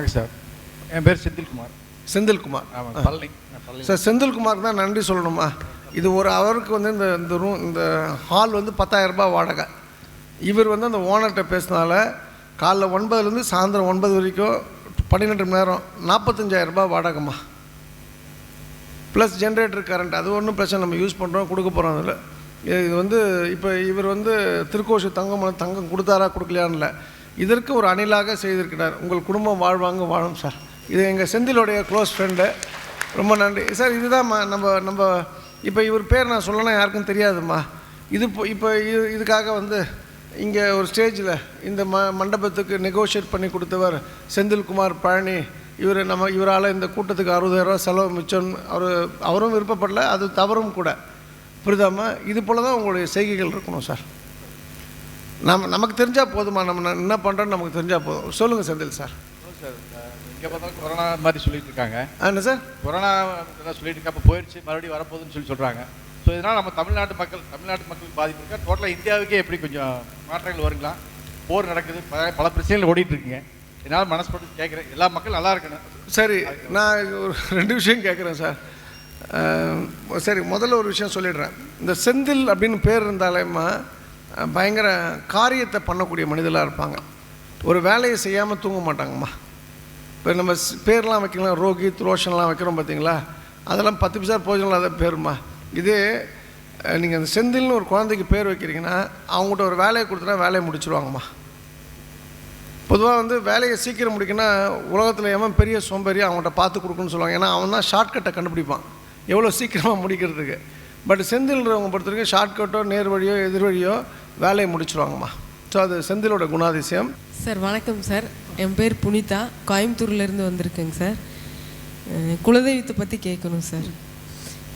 வணக்கம் சார். என் பேர் செந்தில்குமார். செந்தில்குமார். ஆமாம் பழனி. சார் செந்தில்குமார் தான் நன்றி சொல்லணுமா? இது ஒரு அவருக்கு வந்து இந்த இந்த ரூம் இந்த ஹால் வந்து 10000 ரூபாய் வாடகை. இவர் வந்து அந்த ஓனர்கிட்ட பேசினால காலைல ஒன்பதுலேருந்து சாயந்தரம் ஒன்பது வரைக்கும் பன்னிரெண்டு மணி நேரம் 45000 ரூபாய் வாடகைம்மா. ப்ளஸ் ஜென்ரேட்டர் கரண்ட் அது ஒன்றும் பிரச்சனை நம்ம யூஸ் பண்ணுறோம் கொடுக்க போகிறோம் அதில். இது வந்து இப்போ இவர் வந்து திருக்கோஷு தங்கம் தங்கம் கொடுத்தாரா கொடுக்கலையான்னு இதற்கு ஒரு அணிலாக செய்திருக்கிறார். உங்கள் குடும்பம் வாழ்வாங்க வாழும் சார். இது எங்கள் செந்திலுடைய க்ளோஸ் ஃப்ரெண்டு ரொம்ப நன்றி. சார் இதுதான் நம்ம நம்ம இப்போ இவர் பேர் நான் சொல்லணும் யாருக்கும் தெரியாதும்மா. இது இப்போ இப்போ இது இதுக்காக வந்து இங்கே ஒரு ஸ்டேஜில் இந்த ம மண்டபத்துக்கு நெகோஷியேட் பண்ணி கொடுத்தவர் செந்தில்குமார் பழனி. இவர் நம்ம இவரால் இந்த கூட்டத்துக்கு அறுபதாயிரரூவா செலவு மிச்சம். அவர் அவரும் விருப்பப்படல அது தவறும் கூட. புரிதாமல் இது போல தான் உங்களுடைய செய்கைகள் இருக்கணும் சார். நம்ம நமக்கு தெரிஞ்சால் போதுமா? நம்ம என்ன பண்ணுறோன்னு நமக்கு தெரிஞ்சால் போதும். சொல்லுங்கள் செந்தில் சார். சார் இங்கே பார்த்தாலும் கொரோனா மாதிரி சொல்லிட்டு இருக்காங்க. என்ன சார்? கொரோனா சொல்லிட்டு இருக்க அப்போ போயிடுச்சு மறுபடியும் வரப்போகுதுன்னு சொல்லி சொல்கிறாங்க ஸோ இதனால் நம்ம தமிழ்நாட்டு மக்கள் தமிழ்நாட்டு மக்களுக்கு பாதிப்பு இருக்கா? டோட்டலாக இந்தியாவுக்கே எப்படி கொஞ்சம் மாற்றங்கள் வருங்களா? போர் நடக்குது பல பல பிரச்சனைகள் ஓடிட்டு இருக்குங்க. என்னால் மனசுப்பட்டு கேட்குறேன் எல்லா மக்களும் நல்லா இருக்கணும். சரி நான் ஒரு ரெண்டு விஷயம் கேட்குறேன் சார். சரி முதல்ல ஒரு விஷயம் சொல்லிடுறேன். இந்த செந்தில் அப்படின்னு பேர் இருந்தாலேம்மா பயங்கர காரியத்தை பண்ணக்கூடிய மனிதர்களாக இருப்பாங்க. ஒரு வேலையை செய்யாமல் தூங்க மாட்டாங்கம்மா. இப்போ நம்ம பேர்லாம் வைக்கலாம் ரோகி ரோஷன்லாம் வைக்கிறோம் பார்த்தீங்களா அதெல்லாம் பத்து பிசார் போஜனம் இல்லாத பேருமா இதே நீங்கள் அந்த செந்தில்னு ஒரு குழந்தைக்கு பேர் வைக்கிறீங்கன்னா அவங்ககிட்ட ஒரு வேலையை கொடுத்தா வேலையை முடிச்சிருவாங்கம்மா. பொதுவாக வந்து வேலையை சீக்கிரம் முடிக்கணும்னா உலகத்தில் எவன் பெரிய சோம்பேறி அவங்கள்ட்ட பார்த்து கொடுக்கணும்னு சொல்லுவாங்க. ஏன்னா அவன் தான் ஷார்ட்கட்டை கண்டுபிடிப்பான். எவ்வளோ சீக்கிரமாக முடிக்கிறதுக்கு. பட் செந்தில்ன்றவங்க பொறுத்த வரைக்கும் ஷார்ட்கட்டோ நேர் வழியோ எதிர் வழியோ வேலையை முடிச்சிருவாங்கம்மா. ஸோ அது செந்திலோட குணாதிசயம். சார் வணக்கம் சார். என் பேர் புனிதா. கோயம்புத்தூர்லேருந்து வந்திருக்கேங்க சார். குலதெய்வத்தை பற்றி கேட்கணும் சார்.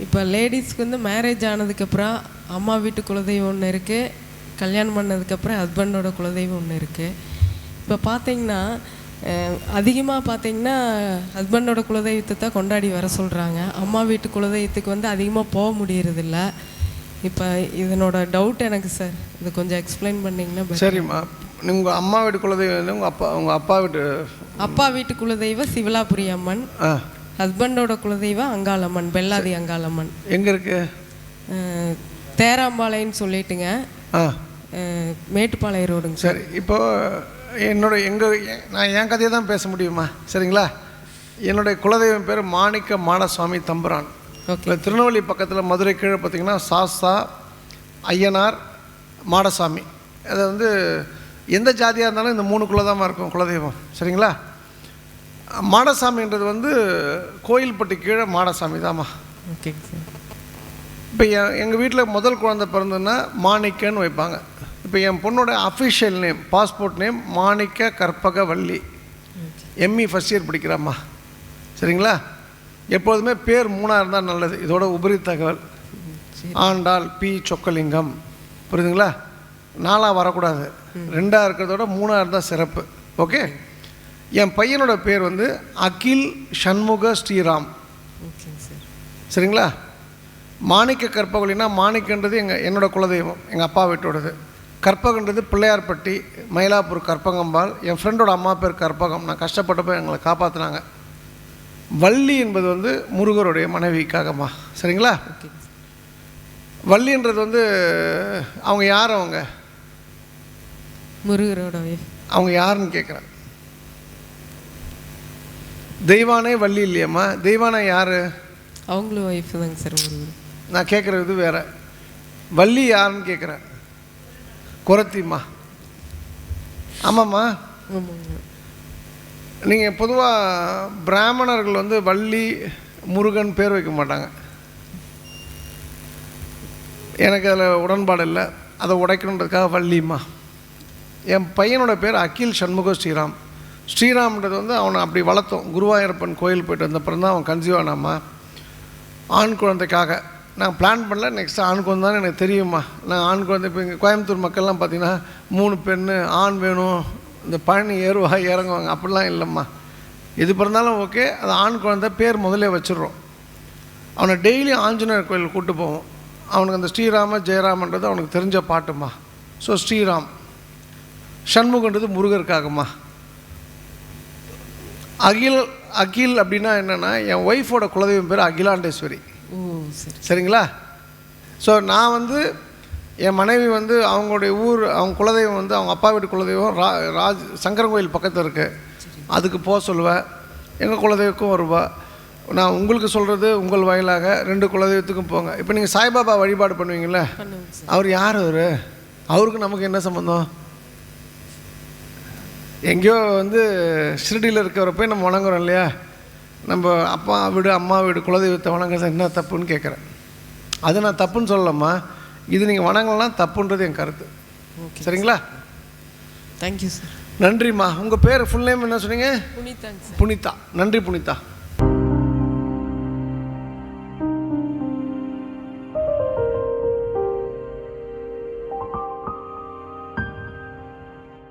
இப்போ லேடிஸ்க்கு வந்து மேரேஜ் ஆனதுக்கப்புறம் அம்மா வீட்டு குலதெய்வம் ஒன்று இருக்குது கல்யாணம் பண்ணதுக்கப்புறம் ஹஸ்பண்டோட குலதெய்வம் ஒன்று இருக்குது இப்போ பார்த்தீங்கன்னா அதிகமாக பார்த்தீங்கன்னா ஹஸ்பண்டோட குலதெய்வத்தை தான் கொண்டாடி வர சொல்கிறாங்க அம்மா வீட்டு குலதெய்வத்துக்கு வந்து அதிகமாக போக முடியறதில்ல. இப்போ இதனோட டவுட் எனக்கு சார் இது கொஞ்சம் எக்ஸ்பிளைன் பண்ணிங்கன்னா. சரிம்மா உங்கள் அம்மா வீட்டு குலதெய்வம் உங்கள் அப்பா உங்கள் அப்பா வீட்டு அப்பா வீட்டு குலதெய்வம் சிவலாபுரி அம்மன் ஆ. ஹஸ்பண்டோட குலதெய்வம் அங்காளம்மன் பெல்லாதி அங்காளம்மன். எங்கே இருக்கு? தேராம்பாளையம்னு சொல்லிட்டுங்க. மேட்டுப்பாளையம் ரோடுங்க சார் சரி இப்போ என்னோட எங்கள் நான் என் கதையை தான் பேச முடியுமா? சரிங்களா? என்னுடைய குலதெய்வம் பேர் மாணிக்க மாடசுவாமி தம்புரான். ஓகே. திருநெல்வேலி பக்கத்தில் மதுரை கீழே பார்த்தீங்கன்னா சாஸ்தா ஐயனார் மாடசாமி. அது வந்து எந்த ஜாதியாக இருந்தாலும் இந்த மூணுக்குள்ளே தான் இருக்கும் குலதெய்வம். சரிங்களா? மாடசாமின்றது வந்து கோயில்பட்டி கீழே மாடசாமி தாம்மா. சார் இப்போ என் எங்கள் வீட்டில் முதல் குழந்தை பிறந்ததுன்னா மாணிக்கன்னு வைப்பாங்க. இப்போ என் பொண்ணோட official name passport name Manikka Karpaga Valli ME first year படிக்கிறாம்மா. சரிங்களா? எப்பொழுதுமே பேர் மூணாக இருந்தால் நல்லது. இதோட உபரி தகவல். ஆண்டாள் பி. சொக்கலிங்கம். புரியுதுங்களா? நாலாக வரக்கூடாது. ரெண்டாக இருக்கிறதோட மூணாக இருந்தால் சிறப்பு. ஓகே? என் பையனோட பேர் வந்து அகில் சண்முக ஸ்ரீராம். சரிங்களா? மாணிக்க கற்பகொலினா மாணிக்கன்றது எங்கள் என்னோட குலதெய்வம். எங்கள் அப்பா வீட்டோடது. கற்பகன்றது பிள்ளையார்பட்டி மயிலாப்பூர் கற்பகம்பால் என் ஃப்ரெண்டோட அம்மா பேர் கற்பகம். நான் கஷ்டப்பட்டப்போ எங்களை காப்பாற்றினாங்க வள்ளி என்பது வந்து முருகருடைய மனைவிக்காகம்மா. சரிங்களா? வள்ளின்றது வந்து அவங்க யார் அவங்க? முருகரோட. அவங்க யாருன்னு கேட்குறேன் தெய்வானே வள்ளி இல்லையம்மா. தெய்வானா யார்? அவங்களும் ஒய்ஃப் தாங்க சார் முருகர் நான் கேட்குறது வேற. வள்ளி யாருன்னு கேட்குறேன் குரத்திம்மா. ஆமாம்மா. ஆமாங்க நீங்கள் பொதுவாக பிராமணர்கள் வந்து வள்ளி முருகன் பேர் வைக்க மாட்டாங்க. எனக்கு அதில் உடன்பாடு இல்லை. அதை உடைக்கணுன்றதுக்காக வள்ளிம்மா. என் பையனோட பேர் அகில் சண்முக ஸ்ரீராம். ஸ்ரீராம்ன்றது வந்து அவனை அப்படி வளர்த்தோம். குருவாயூரப்பன் கோயில் போயிட்டு வந்தப்புறம் தான் அவன் கன்சீவ் ஆனாம்மா ஆண் குழந்தைக்காக. நான் பிளான் பண்ணல. நெக்ஸ்ட் ஆண் குழந்தை எனக்கு தெரியுமா நான் ஆண் குழந்தை இப்போ இங்கே கோயம்புத்தூர் மக்கள்லாம் பார்த்தீங்கன்னா மூணு பெண்ணு ஆண் வேணும் இந்த பழனி ஏறுவா இறங்குவாங்க. அப்படிலாம் இல்லைம்மா. எது பிறந்தாலும் ஓகே. அது ஆண் குழந்தை பேர் முதல்ல வச்சிடுறோம். அவனை டெய்லி ஆஞ்சநேயர் கோயில் கூட்டு போவோம். அவனுக்கு அந்த ஸ்ரீராம ஜெயராமன்றது அவனுக்கு தெரிஞ்ச பாட்டுமா ஸோ ஸ்ரீராம். சண்முகன்றது முருகருக்காகம்மா. அகில் அகில் அப்படின்னா என்னென்னா என் ஒய்ஃபோட குலதெய்வம் பேர் அகிலாண்டேஸ்வரி. ஓ சரி சரிங்களா? ஸோ நான் வந்து என் மனைவி வந்து அவங்களுடைய ஊர் அவங்க குலதெய்வம் வந்து அவங்க அப்பா வீட்டு குலதெய்வம் ரா ராஜ் சங்கரன் கோயில் பக்கத்தில் இருக்குது அதுக்கு போக சொல்லுவேன் எங்கள் குலதெய்வக்கும் வருவா. நான் உங்களுக்கு சொல்கிறது உங்கள் வாயிலாக ரெண்டு குலதெய்வத்துக்கும் போங்க. இப்போ நீங்கள் சாய்பாபா வழிபாடு சார் அவர் யார் அவர்? அவருக்கு நமக்கு என்ன சம்மந்தம் எங்கேயோ வந்து ஷிரடியில் இருக்கிறவரை போய் நம்ம வணங்குறோம் இல்லையா? நம்ம அப்பா வீடு அம்மா வீடு குலதெய்வத்தை வணங்குறது என்ன தப்புன்னு கேட்குறேன் அது நான் தப்புன்னு சொல்லலாமா இது நீங்கள் வணங்கலாம் தப்புன்றது என் கருத்து. ஓகே சரிங்களா? தேங்க்யூ சார் நன்றிம்மா. உங்கள் பேர் ஃபுல் நேம் என்ன சொன்னீங்க? புனிதாங்க சார் புனிதா. நன்றி புனிதா.